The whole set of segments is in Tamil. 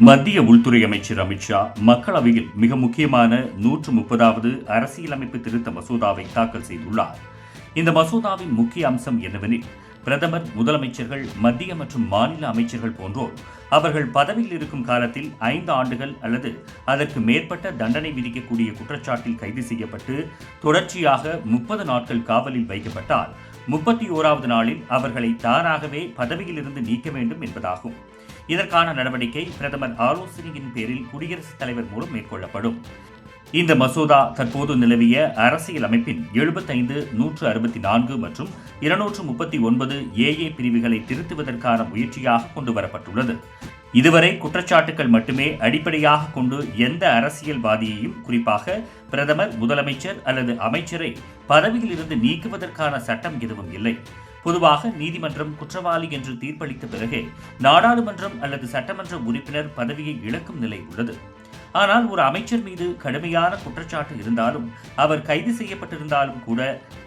மத்திய உள்துறை அமைச்சர் அமித்ஷா மக்களவையில் மிக முக்கியமான நூற்று முப்பதாவது அரசியலமைப்பு திருத்த மசோதாவை தாக்கல் செய்துள்ளார். இந்த மசோதாவின் முக்கிய அம்சம் என்னவெனில் பிரதமர் முதலமைச்சர்கள் மத்திய மற்றும் மாநில அமைச்சர்கள் போன்றோர் அவர்கள் பதவியில் இருக்கும் காலத்தில் ஐந்து ஆண்டுகள் அல்லது அதற்கு மேற்பட்ட தண்டனை விதிக்கக்கூடிய குற்றச்சாட்டில் கைது செய்யப்பட்டு தொடர்ச்சியாக முப்பது நாட்கள் காவலில் வைக்கப்பட்டால் முப்பத்தி ஓராவது நாளில் அவர்களை தானாகவே பதவியிலிருந்து நீக்க வேண்டும் என்பதாகும். இதற்கான நடவடிக்கை பிரதமர் ஆலோசனையின் பேரில் குடியரசுத் தலைவர் மூலம் மேற்கொள்ளப்படும். இந்த மசோதா தற்போது நிலவிய அரசியல் அமைப்பின் எழுபத்தைந்து நூற்று அறுபத்தி நான்கு மற்றும் இருநூற்று முப்பத்தி ஒன்பது ஏஏ பிரிவுகளை திருத்துவதற்கான முயற்சியாக கொண்டுவரப்பட்டுள்ளது இதுவரை குற்றச்சாட்டுகள் மட்டுமே அடிப்படையாக கொண்டு எந்த அரசியல்வாதியையும் குறிப்பாக பிரதமர் முதலமைச்சர் அல்லது அமைச்சரை பதவியிலிருந்து நீக்குவதற்கான சட்டம் எதுவும் இல்லை. பொதுவாக நீதிமன்றம் குற்றவாளி என்று தீர்ப்பளித்த பிறகு நாடாளுமன்றம் அல்லது சட்டமன்ற உறுப்பினர் பதவியை இழக்கும் நிலை உள்ளது. ஆனால் ஒரு அமைச்சர் மீது கடுமையான குற்றச்சாட்டு இருந்தாலும் அவர் கைது செய்யப்பட்டிருந்தாலும் கூட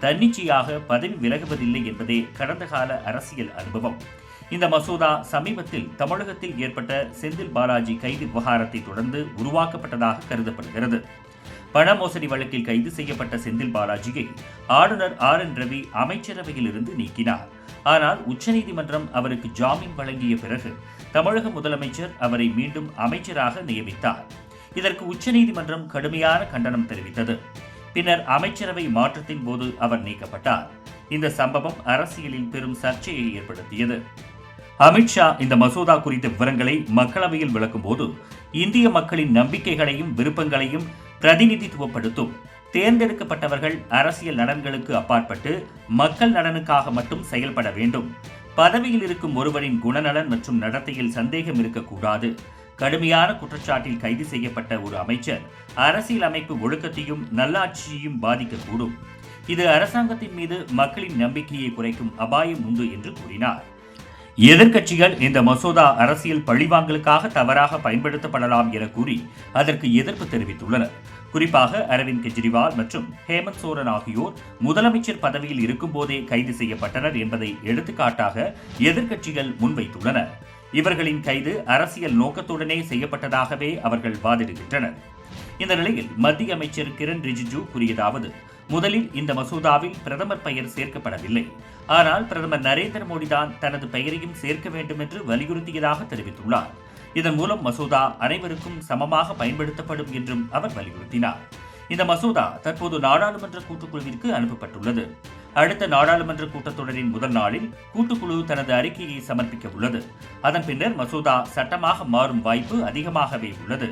தன்னிச்சையாக பதவி விலகுவதில்லை என்பதே கடந்த கால அரசியல் அனுபவம். இந்த மசோதா சமீபத்தில் தமிழகத்தில் ஏற்பட்ட செந்தில் பாலாஜி கைது விவகாரத்தை தொடர்ந்து உருவாக்கப்பட்டதாக கருதப்படுகிறது. பண மோசடி வழக்கில் கைது செய்யப்பட்ட செந்தில் பாலாஜியை ஆளுநர் ஆர் என் ரவி அமைச்சரவையிலிருந்து நீக்கினார். ஆனால் உச்சநீதிமன்றம் அவருக்கு ஜாமீன் வழங்கிய பிறகு தமிழக முதலமைச்சர் அவரை மீண்டும் அமைச்சராக நியமித்தார். இதற்கு உச்சநீதிமன்றம் கடுமையான கண்டனம் தெரிவித்தது. பின்னர் அமைச்சரவை மாற்றத்தின் போது அவர் நீக்கப்பட்டார். இந்த சம்பவம் அரசியலில் பெரும் சர்ச்சையை ஏற்படுத்தியது. அமித்ஷா இந்த மசோதா குறித்த விவரங்களை மக்களவையில் விளக்கும்போது இந்திய மக்களின் நம்பிக்கைகளையும் விருப்பங்களையும் பிரதிநிதித்துவப்படுத்தும். தேர்ந்தெடுக்கப்பட்டவர்கள் அரசியல் நலன்களுக்கு அப்பாற்பட்டு மக்கள் நலனுக்காக மட்டும் செயல்பட வேண்டும். பதவியில் இருக்கும் ஒருவரின் குணநலன் மற்றும் நடத்தையில் சந்தேகம் இருக்கக்கூடாது. கடுமையான குற்றச்சாட்டில் கைது செய்யப்பட்ட ஒரு அமைச்சர் அரசியல் அமைப்பு ஒழுக்கத்தையும் நல்லாட்சியையும் பாதிக்கக்கூடும். இது அரசாங்கத்தின் மீது மக்களின் நம்பிக்கையை குறைக்கும் அபாயம் உண்டு என்று கூறினார். எதிர்க்கட்சிகள் இந்த மசோதா அரசியல் பழிவாங்கலுக்காக தவறாக பயன்படுத்தப்படலாம் என கூறி அதற்கு எதிர்ப்பு தெரிவித்துள்ளனர். குறிப்பாக அரவிந்த் கெஜ்ரிவால் மற்றும் ஹேமந்த் சோரன் ஆகியோர் முதலமைச்சர் பதவியில் இருக்கும்போதே கைது செய்யப்பட்டனர் என்பதை எடுத்துக்காட்டாக எதிர்க்கட்சிகள் முன்வைத்துள்ளனர். இவர்களின் கைது அரசியல் நோக்கத்துடனே செய்யப்பட்டதாகவே அவர்கள் வாதிடுகின்றனர். இந்த நிலையில் மத்திய அமைச்சர் கிரண் ரிஜிஜு கூறியதாவது முதலில் இந்த மசோதாவில் பிரதமர் பெயர் சேர்க்கப்படவில்லை. ஆனால் பிரதமர் நரேந்திர மோடி தான் தனது பெயரையும் சேர்க்க வேண்டும் என்று வலியுறுத்தியதாக தெரிவித்துள்ளார். இதன் மூலம் மசோதா அனைவருக்கும் சமமாக பயன்படுத்தப்படும் என்றும் அவர் வலியுறுத்தினார். இந்த மசோதா தற்போது நாடாளுமன்ற கூட்டுக்குழுவிற்கு அனுப்பப்பட்டுள்ளது. அடுத்த நாடாளுமன்ற கூட்டத்தொடரின் முதல் நாளில் கூட்டுக்குழு தனது அறிக்கையை சமர்ப்பிக்க உள்ளது. அதன் பின்னர் மசோதா சட்டமாக மாறும் வாய்ப்பு அதிகமாகவே உள்ளது.